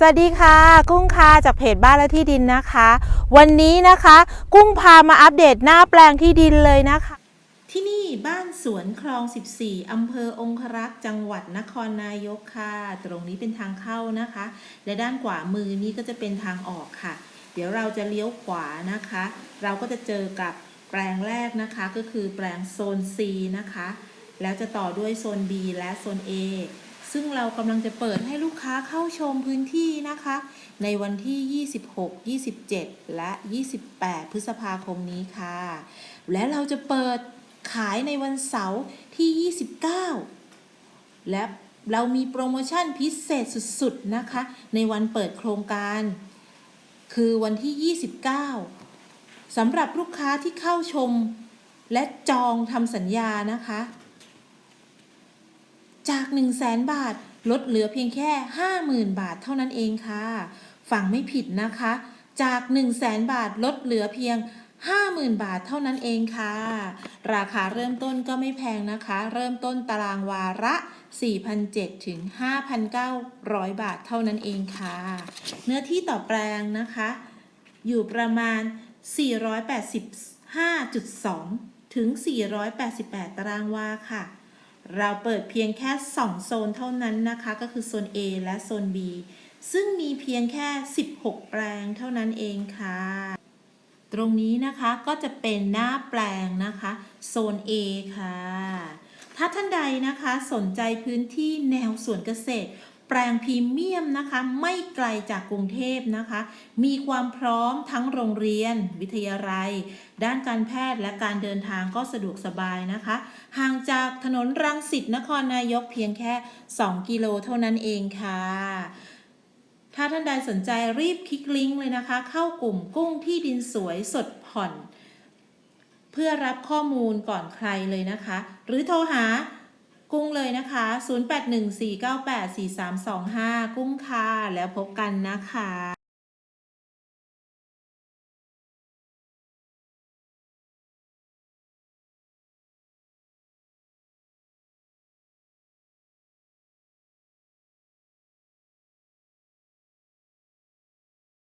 สวัสดีค่ะ กุ้งค่ะจากเพจบ้านและที่ดินนะคะ วันนี้นะคะ กุ้งพามาอัปเดตหน้าแปลงที่ดินเลยนะคะ ที่นี่บ้านสวนคลอง 14 อำเภอองครักษ์จังหวัดนครนายกค่ะ ตรงนี้เป็นทางเข้านะคะ และด้านขวามือนี้ก็จะเป็นทางออกค่ะ เดี๋ยวเราจะเลี้ยวขวานะคะ เราก็จะเจอกับแปลงแรกนะคะก็คือแปลงโซน C นะคะ แล้วจะต่อด้วยโซน B และโซน A ซึ่งเรากำลังจะเปิดให้ลูกค้าเข้าชมพื้นที่นะคะ ในวันที่ 26 27 และ 28 พฤษภาคมนี้ค่ะ และเราจะเปิดขายในวันเสาร์ที่ 29 และเรามีโปรโมชั่นพิเศษสุดๆนะคะ ในวันเปิดโครงการ คือวันที่ 29สำหรับลูกค้าที่เข้าชม และจองทำสัญญานะคะ จาก 1 0 0 0 0แบาท ลดเหลือเพียงแค่ 50,000 บาทเท่านั้นเองค่ะ ฟังไม่ผิดนะคะ จาก 1 0 0 0 0แบาทลดเหลือเพียง 50,000 บาทเท่านั้นเองค่ะ ราคาเริ่มต้นก็ไม่แพงนะคะ เริ่มต้นตารางวาระ4,700ถึง5,900 บาทเท่านั้นเองค่ะ เนื้อที่ต่อแปลงนะคะ อยู่ประมาณ 485.2 ถึง 488 ตารางวาค่ะ เราเปิดเพียงแค่ 2 โซนเท่านั้นนะคะ ก็คือโซน A และโซน B ซึ่งมีเพียงแค่ 16 แปลงเท่านั้นเองค่ะ ตรงนี้นะคะก็จะเป็นหน้าแปลงนะคะโซน A ค่ะ ถ้าท่านใดนะคะสนใจพื้นที่แนวสวนเกษตร แปลงพรีเมียมนะคะ ไม่ไกลจากกรุงเทพนะคะ มีความพร้อมทั้งโรงเรียน วิทยาลัย ด้านการแพทย์และการเดินทางก็สะดวกสบายนะคะ ห่างจากถนนรังสิตนครนายกเพียงแค่ 2 กิโลเท่านั้นเองค่ะถ้าท่านใดสนใจรีบคลิกลิงก์เลยนะคะ เข้ากลุ่มกุ้งที่ดินสวยสดผ่อน เพื่อรับข้อมูลก่อนใครเลยนะคะ หรือโทรหา กุ้งเลยนะคะ 0814984325 กุ้งค่ะ แล้วพบกันนะคะ